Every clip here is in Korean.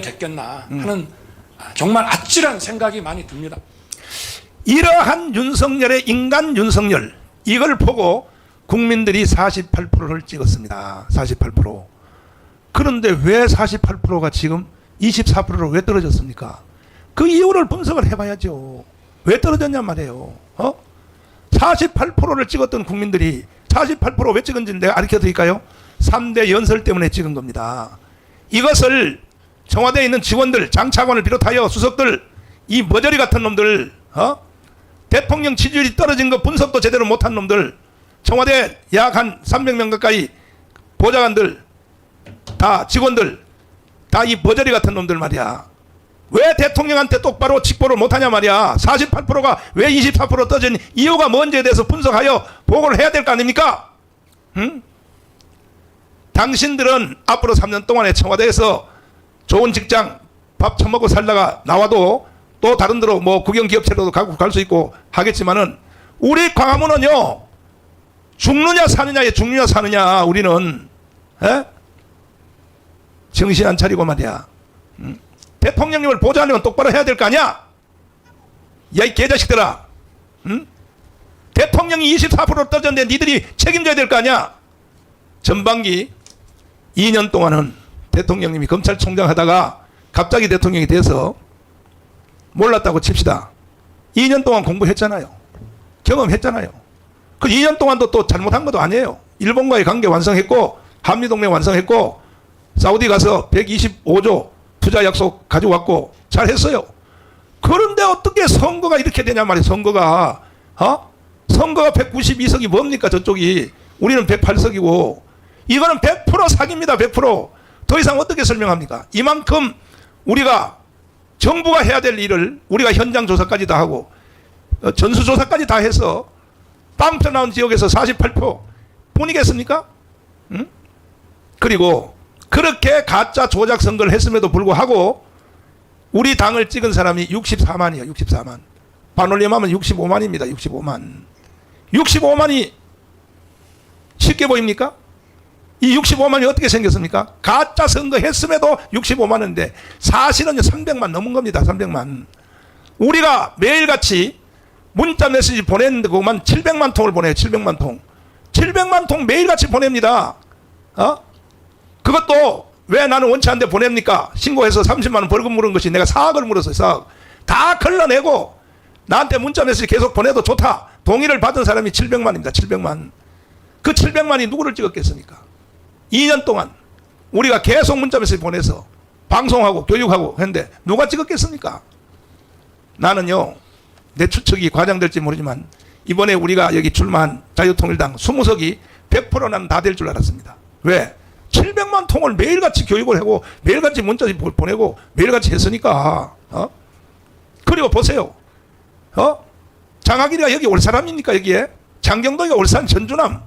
됐겠나 하는 아, 정말 아찔한 생각이 많이 듭니다. 이러한 윤석열의 인간 윤석열 이걸 보고 국민들이 48%를 찍었습니다. 48%. 그런데 왜 48%가 지금 24%로 왜 떨어졌습니까? 그 이유를 분석을 해봐야죠. 왜 떨어졌냔 말이에요. 어? 48%를 찍었던 국민들이 48%왜 찍은지 내가 가르쳐 드릴까요? 3대 연설 때문에 찍은 겁니다. 이것을 청와대에 있는 직원들, 장차관을 비롯하여 수석들, 이 머저리 같은 놈들, 어? 대통령 지지율이 떨어진 거 분석도 제대로 못한 놈들, 청와대 약 한 300명 가까이 보좌관들, 다 직원들, 다 이 머저리 같은 놈들 말이야. 왜 대통령한테 똑바로 직보를 못하냐 말이야. 48%가 왜 24% 떨어진 이유가 뭔지에 대해서 분석하여 보고를 해야 될 거 아닙니까? 응? 당신들은 앞으로 3년 동안에 청와대에서 좋은 직장 밥 처먹고 살다가 나와도 또 다른 데로 뭐 국영 기업체로도 가고 갈 수 있고 하겠지만은 우리 광화문은요 죽느냐 사느냐에 죽느냐 사느냐 우리는 에? 정신 안 차리고 말이야 응? 대통령님을 보좌하려면 똑바로 해야 될 거 아니야 야 이 개자식들아 응? 대통령이 24% 떨어졌는데 니들이 책임져야 될 거 아니야 전반기 2년 동안은 대통령님이 검찰총장 하다가 갑자기 대통령이 돼서 몰랐다고 칩시다. 2년 동안 공부했잖아요. 경험했잖아요. 그 2년 동안도 또 잘못한 것도 아니에요. 일본과의 관계 완성했고 한미동맹 완성했고 사우디 가서 125조 투자 약속 가져왔고 잘했어요. 그런데 어떻게 선거가 이렇게 되냐 말이에요. 선거가 어? 선거가 192석이 뭡니까 저쪽이 우리는 108석이고 이거는 100% 사기입니다. 100% 더 이상 어떻게 설명합니까? 이만큼 우리가 정부가 해야 될 일을 우리가 현장 조사까지 다 하고 어, 전수 조사까지 다 해서 빵표 나온 지역에서 48표 뿐이겠습니까? 응? 그리고 그렇게 가짜 조작 선거를 했음에도 불구하고 우리 당을 찍은 사람이 64만이에요. 64만. 반올림하면 65만입니다. 65만. 65만이 쉽게 보입니까? 이 65만이 어떻게 생겼습니까? 가짜 선거 했음에도 65만인데 사실은 300만 넘은 겁니다. 300만. 우리가 매일같이 문자 메시지 보냈는데 그것만 700만 통을 보내요. 700만 통. 700만 통 매일같이 보냅니다. 어? 그것도 왜 나는 원치 않는데 보냅니까? 신고해서 30만 원 벌금 물은 것이 내가 4억을 물었어요. 4억. 다 걸러내고 나한테 문자 메시지 계속 보내도 좋다. 동의를 받은 사람이 700만입니다. 700만. 그 700만이 누구를 찍었겠습니까? 2년 동안 우리가 계속 문자 메시지 보내서 방송하고 교육하고 했는데 누가 찍었겠습니까? 나는요 내 추측이 과장될지 모르지만 이번에 우리가 여기 출마한 자유통일당 20석이 100% 나는 다 될 줄 알았습니다. 왜? 700만 통을 매일같이 교육을 하고 매일같이 문자 보내고 매일같이 했으니까 어? 그리고 보세요. 어? 장학일이가 여기 올 사람입니까 여기에? 장경동이가 올산 전주남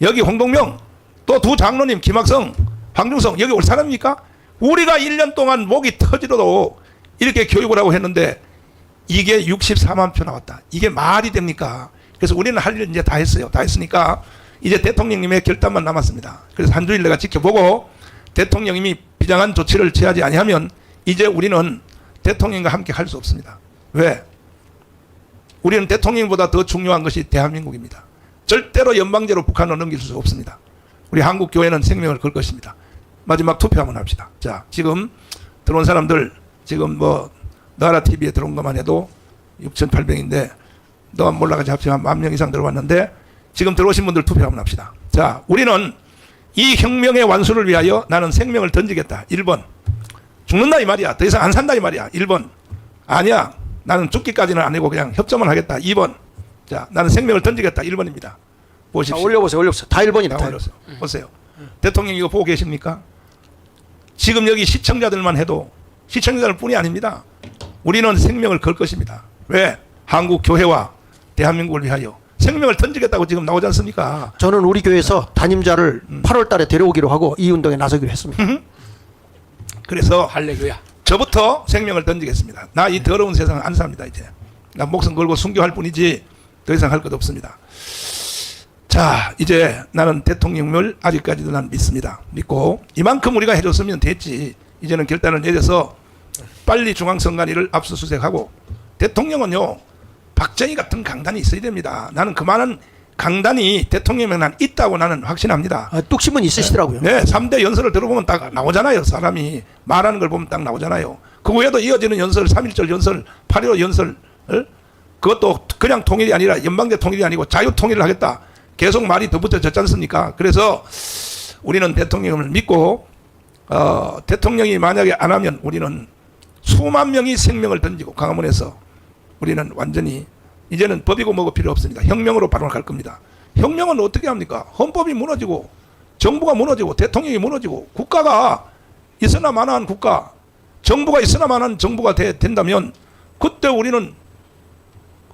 여기 홍동명 또 두 장로님 김학성 황중성 여기 올 사람입니까? 우리가 1년 동안 목이 터지러도 이렇게 교육을 하고 했는데 이게 64만 표 나왔다. 이게 말이 됩니까? 그래서 우리는 할 일 이제 다 했어요. 다 했으니까 이제 대통령님의 결단만 남았습니다. 그래서 한 주일 내가 지켜보고 대통령님이 비장한 조치를 취하지 아니하면 이제 우리는 대통령과 함께 할 수 없습니다. 왜? 우리는 대통령보다 더 중요한 것이 대한민국입니다. 절대로 연방제로 북한을 넘길 수 없습니다. 우리 한국 교회는 생명을 걸 것입니다. 마지막 투표 한번 합시다. 자, 지금 들어온 사람들 지금 뭐 나라 TV에 들어온 것만 해도 6,800인데 너 몰라가지고 합치면 만 명 이상 들어왔는데 지금 들어오신 분들 투표 한번 합시다. 자, 우리는 이 혁명의 완수를 위하여 나는 생명을 던지겠다. 1번. 죽는다 이 말이야. 더 이상 안 산다 이 말이야. 1번. 아니야. 나는 죽기까지는 아니고 그냥 협조만 하겠다. 2번. 자, 나는 생명을 던지겠다. 1번입니다. 자, 보십시오. 올려보세요, 올려보세요. 다 1번이다. 다 올렸어요. 보세요. 대통령 이거 보고 계십니까? 지금 여기 시청자들만 해도 시청자들 뿐이 아닙니다. 우리는 생명을 걸 것입니다. 왜? 한국 교회와 대한민국을 위하여 생명을 던지겠다고 지금 나오지 않습니까? 저는 우리 교회에서 단임자를 8월 달에 데려오기로 하고 이 운동에 나서기로 했습니다. 그래서 할렐루야. 저부터 생명을 던지겠습니다. 나 이 더러운 세상을 안 삽니다, 이제. 나 목숨 걸고 순교할 뿐이지 더 이상 할 것 없습니다. 자, 이제 나는 대통령을 아직까지도 난 믿습니다. 믿고 이만큼 우리가 해줬으면 됐지. 이제는 결단을 내려서 빨리 중앙선관위를 압수수색하고 대통령은요 박정희 같은 강단이 있어야 됩니다. 나는 그만한 강단이 대통령에 난 있다고 나는 확신합니다. 아, 뚝심은 있으시더라고요. 네, 3대 연설을 들어보면 딱 나오잖아요. 사람이 말하는 걸 보면 딱 나오잖아요. 그 외에도 이어지는 연설, 3.1절 연설, 8.15 연설, 그것도 그냥 통일이 아니라 연방제 통일이 아니고 자유 통일을 하겠다. 계속 말이 더 붙어졌지 않습니까? 그래서 우리는 대통령을 믿고, 어, 대통령이 만약에 안 하면 우리는 수만 명이 생명을 던지고 광화문에서 우리는 완전히 이제는 법이고 뭐고 필요 없습니다. 혁명으로 바로 갈 겁니다. 혁명은 어떻게 합니까? 헌법이 무너지고 정부가 무너지고 대통령이 무너지고 국가가 있으나 마나한 국가, 정부가 있으나 마나한 정부가 되, 된다면 그때 우리는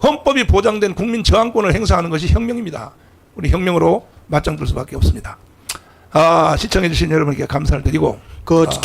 헌법이 보장된 국민 저항권을 행사하는 것이 혁명입니다. 우리 혁명으로 맞짱 뜰 수밖에 없습니다. 아, 시청해 주신 여러분께 감사를 드리고 그 계속